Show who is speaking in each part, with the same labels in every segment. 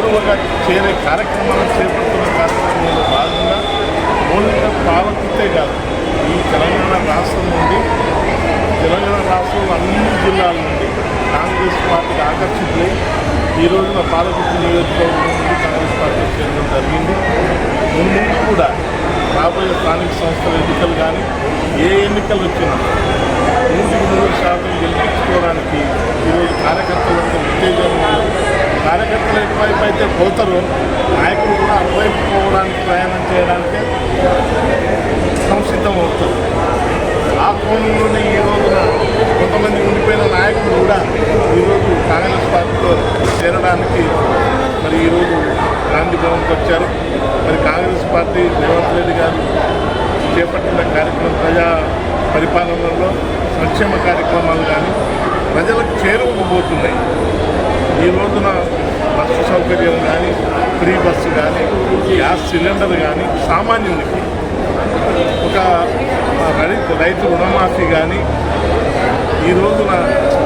Speaker 1: చేరువగా చేరే కార్యక్రమాలను చేపడుతున్న కార్యక్రమంలో భాగంగా మౌలిక పాలకుతే కాదు ఈ తెలంగాణ రాష్ట్రం నుండి తెలంగాణ రాష్ట్రంలో అన్ని జిల్లాల నుండి కాంగ్రెస్ పార్టీకి ఆకర్షితులై ఈ రోజున పాలకుర్తి నియోజకవర్గం నుండి కాంగ్రెస్ పార్టీ చేరడం జరిగింది. ముందు కూడా రాబోయే స్థానిక సంస్థల ఎన్నికలు కానీ ఏ ఎన్నికలు వచ్చినా నూటికి నూరు శాతం గెలిపించుకోవడానికి పోతారో. నాయకులు కూడా అటువైపు పోవడానికి ప్రయాణం చేయడానికి సంసిద్ధం అవుతారు. ఆ కోణంలోనే ఈ రోజున కొంతమంది ఉండిపోయిన నాయకులు కూడా ఈరోజు కాంగ్రెస్ పార్టీలో చేరడానికి మరి ఈరోజు గాంధీ భవన్కి వచ్చారు. మరి కాంగ్రెస్ పార్టీ రేవంత్ రెడ్డి గారు చేపట్టిన కార్యక్రమం ప్రజా పరిపాలనలో సంక్షేమ కార్యక్రమాలు కానీ ప్రజలకు చేరువకపోతున్నాయి ఈ రోజున బస్సు సౌకర్యం కానీ ఫ్రీ బస్సు కానీ గ్యాస్ సిలిండర్ కానీ సామాన్యునికి ఒక రైతు రైతు రుణమాఫీ కానీ ఈ రోజున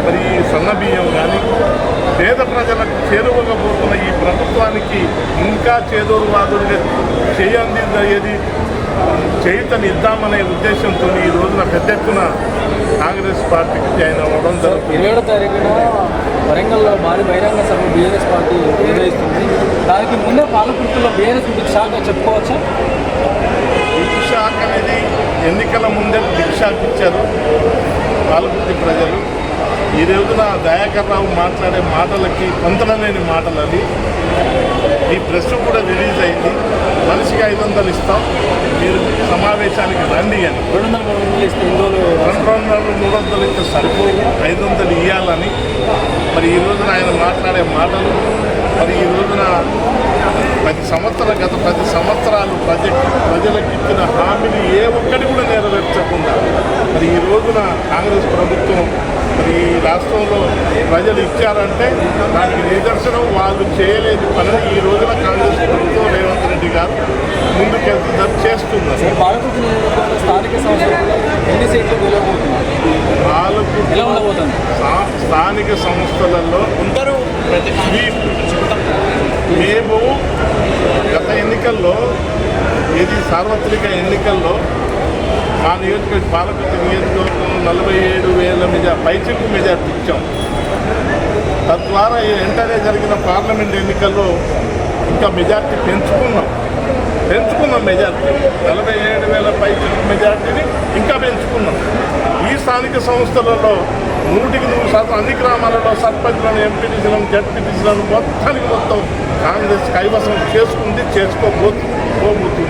Speaker 1: మరి ఈ సన్న బియ్యం కానీ పేద ప్రజలకు చేరువకపోతున్న ఈ ప్రభుత్వానికి ఇంకా చేదోడు చేయంది ఏది చేయుతని ఇద్దామనే ఉద్దేశంతో ఈ రోజున పెద్ద ఎత్తున కాంగ్రెస్ పార్టీకి జాయిన్ అవ్వడం జరుగుతుంది.
Speaker 2: ఇరవై ఏడో తారీఖున వరంగల్లో భారీ బహిరంగ సభ బీఆర్ఎస్ పార్టీ నిర్వహిస్తుంది. దానికి ముందే పాలకుర్తిలో బీఆర్ఎస్ దిక్షాగా చెప్పుకోవచ్చా?
Speaker 1: దిక్షాక్ అనేది ఎన్నికల ముందే దిక్షాక్ ఇచ్చారు పాలకుర్తి ప్రజలు. ఈ రోజున దయాకర్ రావు మాట్లాడే మాటలకి పొంతనలేని మాటలు అవి. ఈ ప్రెస్ కూడా రిలీజ్ అయింది. మనిషికి ఐదు వందలు ఇస్తాం. మీరు సమావేశానికి రండి అని.
Speaker 2: రెండు వందల మూడు వందలు ఇస్తే
Speaker 1: రెండు వందలు మూడు వందలు ఇంకా సరిపోవు ఐదు వందలు ఇవ్వాలని మరి ఈ రోజున ఆయన మాట్లాడే మాటలు మరి ఈ రోజున పది సంవత్సరాలు గత పది సంవత్సరాలు ప్రజ ప్రజలకు ఇచ్చిన హామీని ఏ ఒక్కటి కూడా నెరవేర్చకుండా మరి ఈ రోజున కాంగ్రెస్ ప్రభుత్వం మరి ఈ రాష్ట్రంలో ప్రజలు ఇచ్చారంటే దానికి నిదర్శనం వాళ్ళు చేయలేని పనిని ఈ రోజున కాంగ్రెస్ ప్రభుత్వం గారు ముందుకెళ్తున్నారు చేస్తున్నారు.
Speaker 2: స్థానిక
Speaker 1: స్థానిక సంస్థలలో
Speaker 2: అందరూ
Speaker 1: స్వీప్ మేము గత ఎన్నికల్లో ఇది సార్వత్రిక ఎన్నికల్లో మా నియోజకవర్గ పాలకుర్తి నియోజకవర్గంలో నలభై ఏడు వేల మెజా పైచికు మెజార్టీ ఇచ్చాం. తద్వారా వెంటనే జరిగిన పార్లమెంట్ ఎన్నికల్లో ఇంకా మెజార్టీ పెంచుకున్నాం. పెంచుకున్నాం మెజార్టీ. నలభై ఏడు వేల పైకి మెజార్టీని ఇంకా పెంచుకున్నాం. ఈ స్థానిక సంస్థలలో నూటికి నూరు శాతం అన్ని గ్రామాలలో సర్పంచ్లను ఎంపీటీసీలను జడ్పీటీసీలను మొత్తానికి మొత్తం కాంగ్రెస్ కైవసం చేసుకుంది చేసుకోబోతుంది పోబోతుంది.